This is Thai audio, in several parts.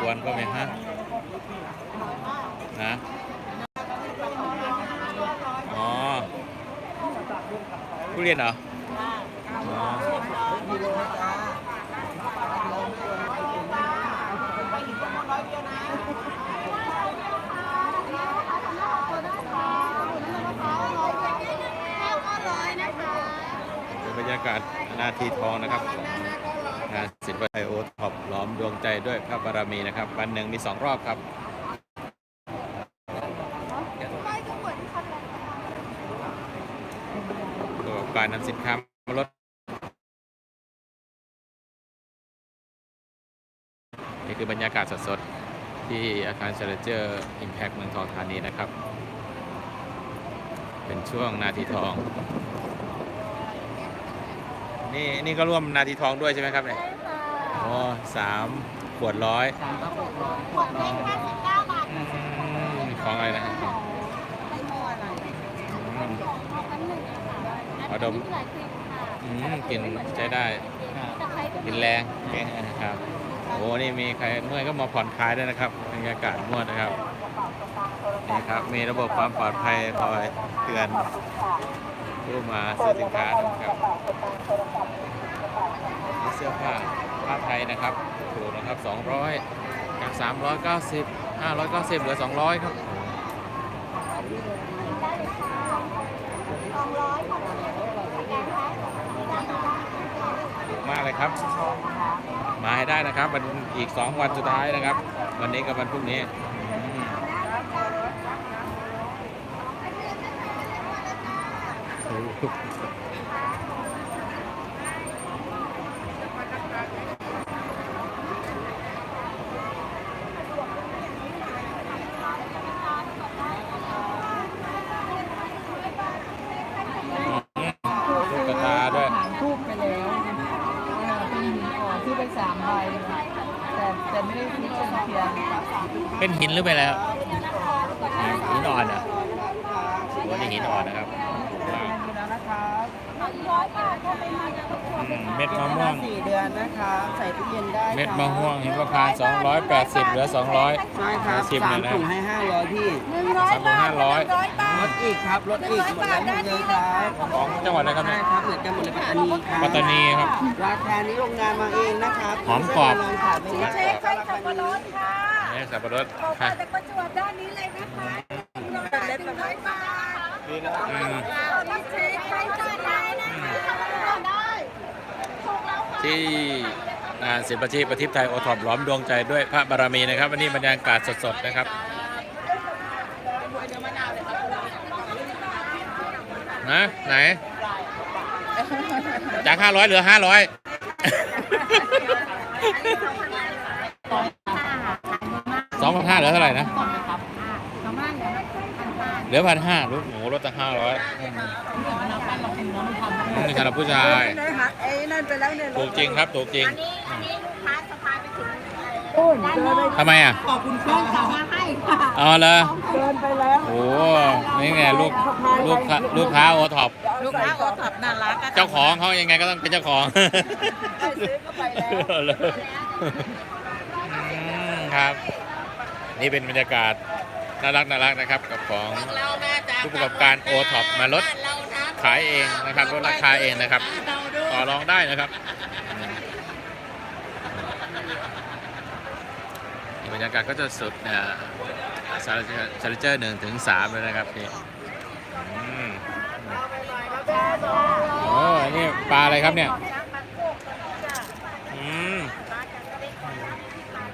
ควรก็ไหมฮะนะอ๋อทุเรียนเหรออ๋อเป็นบรรยากาศนาทีทองนะครับ งานศิลปะไทยโอท็อปล้อมดวงใจด้วยพระบารมีนะครับ วันหนึ่งมีสองรอบครับตัวการนำสินค้ามาลดนี่คือบรรยากาศสดๆ ที่อาคารเชลเจอร์อิมแพคเมืองทองธานีนะครับ เป็นช่วงนาทีทอง นี่นี่ก็ร่วมนาทีทองด้วยใช่ไหมครับเนี่ยโอ้สามขวดร้อยอืมของอะไรนะฮะอืมเอาดมอืมกลินใช้ได้กลินแรงนะครับโอ้นี่มีใครเมื่อยก็มาผ่อนคลายด้วยนะครับบรรยากาศนวดนะครับนี่ครับ มีระบบความปลอดภัยคอยเตือน ผู้มาซื้อสินค้านะครับมีเสื้อผ้าผ้าไทยนะครับถูกนะครับ 200จาก390 590เหลือ 200 ครับถูกมากเลยครับ มาให้ได้นะครับวันอีก 2 วันสุดท้ายนะครับ วันนี้กับวันพรุ่งนี้อืมโอ้โห ตุ๊กตาด้วย หางทูบไปแล้วเออเป็นหินอ่อนที่ไปสามใบแต่แต่ไม่ได้ซื้อเป็นเทียนเป็นหินหรือไปแล้วหินอ่อนอะโอ้นี่หินอ่อนนะครับ ดูแล้วนะครับอืมเม็ดมะม่วง สี่เดือนนะคะใส่ตู้เย็นได้เม็ดมะม่วงหิมพานต์280เหลือ200 ใช่ครับสิบสามเลยนะ ถุงให้ห้าร้อยพี่สามพันห้าร้อยลดอีกครับลดอีกหมดแล้วหมดเลยครับของจังหวัดอะไรครับใช่เนี่ยครับเหมือนกันหมดเลยปัตตานีครับปัตตานีครับ ราคานี้โรงงานมาเองนะครับหอมกรอบ ไม่ใช่โรงงานขายไม่ได้เช็คไข่สับปะรดค่ะนี่สับปะรดบอกค่ะมาจากประจวบด้านนี้เลยนะคะเราขายถึงร้อยบาทอืมเราเช็คไข่สับปะรดนะคะได้ถูกแล้วค่ะ ที่งานศิลปาชีพประทิปไทยโอท็อปล้อมดวงใจด้วยพระบารมีนะครับ วันนี้บรรยากาศสดๆนะครับนะไหน จาก500เหลือ500สองพันห้าเหลือเท่าไหร่นะเห ลือพันห้าลูกหมูลดตั้งห้าร้อยนี่สำหรับผู้ชายนะคะไอ้นั่นไปแล้วเนี่ยถูกจริงครับ ถูกจริง อันนี้อันนี้ลูกค้าสะพายไปถึงปุ้นเดินไปทำไมอะ ขอบคุณคเดิรับนกลับมาให้ค่ะเอาเลยเดินไปแล้วโอ้นี่ไงลูกลูกค้าลูกค้าโอท็อป ลูกค้าโอท็อปน่ารักเจ้าของเขายังไงก็ต้องเป็นเจ้าของซื้อเข้าไปแล้วเลยอืมครับ นี่เป็นบรรยากาศ น่ารักน่ารักนะครับกับของผู้ประกอบการโอท็อปมาลดขายเองนะครับลดราคาเองนะครับต่อรองได้นะครับอืมนี่บรรยากาศก็จะสุดเนี่ยซาร์เจอร์หนึ่งถึงสามเลยนะครับนี่อืมโอ้นี่ปลาอะไรครับเนี่ยอืม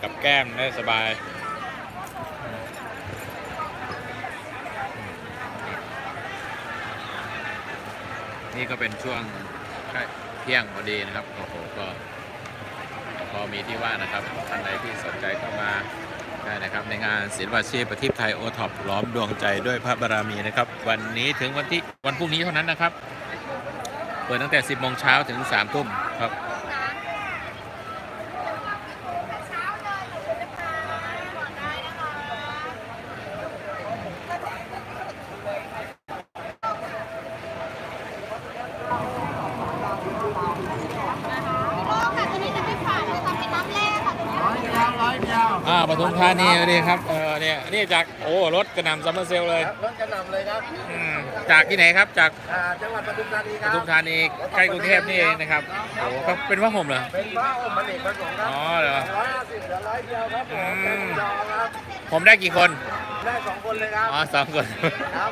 กับแก้มได้สบาย นี่ก็เป็นช่วงเที่ยงพอดีนะครับโอ้โหก็พอมีที่ว่านะครับท่านใดที่สนใจก็มาได้นะครับ ในงานศิลปาชีพประทีปไทยโอท็อปล้อมดวงใจด้วยพระบารมีนะครับ วันนี้ถึงวันที่วันพรุ่งนี้เท่านั้นนะครับ เปิดตั้งแต่ 10โมงเช้าถึง3ทุ่มครับ ปทุมธานีนี่ครับเออเนี่ยนี่จากโอ้รถกระหน่ำซัมเมอร์เซลเลยรถกระหน่ำเลยครับอืมจากที่ไหนครับจากอ่าจังหวัดปทุมธานีคปรับทุมธานีใกล้กรุงเทพนี่เองนะครับโอ้ก็เป็นว่าห่มเหรอเป็นพระอมมันเอกประสงค์ครับอ๋อเหรอ ร้อยห้าสิบเหลือร้อยเดียวครับผมอืมเป็นจองครับผมได้กี่คน ได้สองคนเลยครับ อ๋อสองคนครับ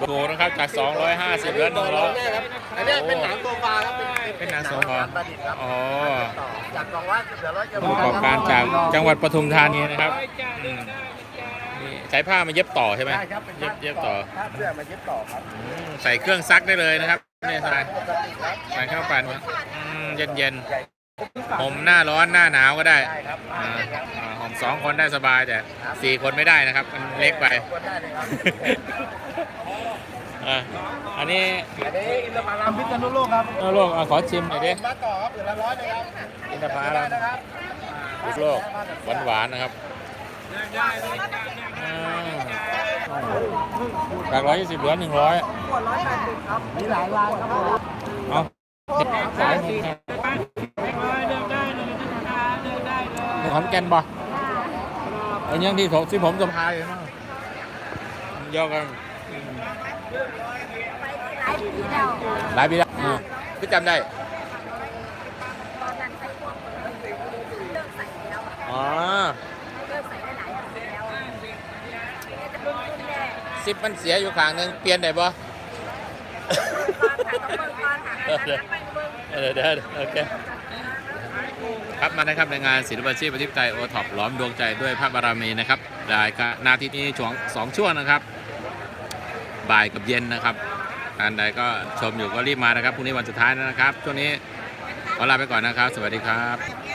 ผมถูกนะครับจาก 250เหลือต่อรองได้ครับ อันนี้เป็นหนังโซฟาครับเป็นหนังโซฟาหนังประดิษฐ์ครับอ๋อ ต่อจากสองร้อยเหลือร้อยเดียวผู้ประกอบการจากจังหวัดปทุมธานีนะครับอืมนี่ใช้ผ้ามาเย็บต่อใช่ไหมใช่ครับเป็นเย็บเย็บต่อผ้าเสื้อมาเย็บต่อครับอืมใส่เครื่องซักได้เลยนะครับนี่ใส่ปกติครับใส่ข้าวปั่นเย็นเย็นๆผมหน้าร้อนหน้าหนาวก็ได้ได้ครับอ่าอ่าผมสองคนได้สบายแต่สี่คนไม่ได้นะครับ มันเล็กไปคนได้เลยครับ อะอันนี้อันนี้อินทผลัมพิษณุโลกครับเอาโลกเอาขอชิมหน่อยดิมาต่อครับเหลือละร้อยเลยครับอินทผได้ลัมนะครับพิษณุโลกหวานๆนะครับอ่าจากร้อยยี่สิบเหลือหนึ่งร้อยมีหลายลายครับผมเอาสายหนึ่งครับขอนแก่นบ่ไอ้ยังที่ผมที่ผมสะพายอยู่เนาะย่อกัน หลายปีแล้วหลายปีแล้วอ่าพี่จำได้ ตอนนั้นใส่พวกเลิกใส่แล้วอ๋อเลิกใส่ได้หลายปีแล้วเนี่ยจะเป็นรุ่นแรกซิปมันเสียอยู่ข้างหนึงเปลี่ยนได้บ่ก่อนค่ะต้องเบิ่งก่อนค่ะไปเบิ่ง เออเดี๋ยวโอเคครับมานะครับในงานศิลปาชีพประทิปไตยโอท็อปล้อมดวงใจด้วยพระบารมีนะครับได้ครับนาทีนี้ช่วงสองช่วงนะครับ บ่ายกับเย็นนะครับท่านใดก็ชมอยู่ก็รีบมานะครับพรุ่งนี้วันสุดท้ายแล้วนะครับช่วงนี้ขอลาไปก่อนนะครับ สวัสดีครับ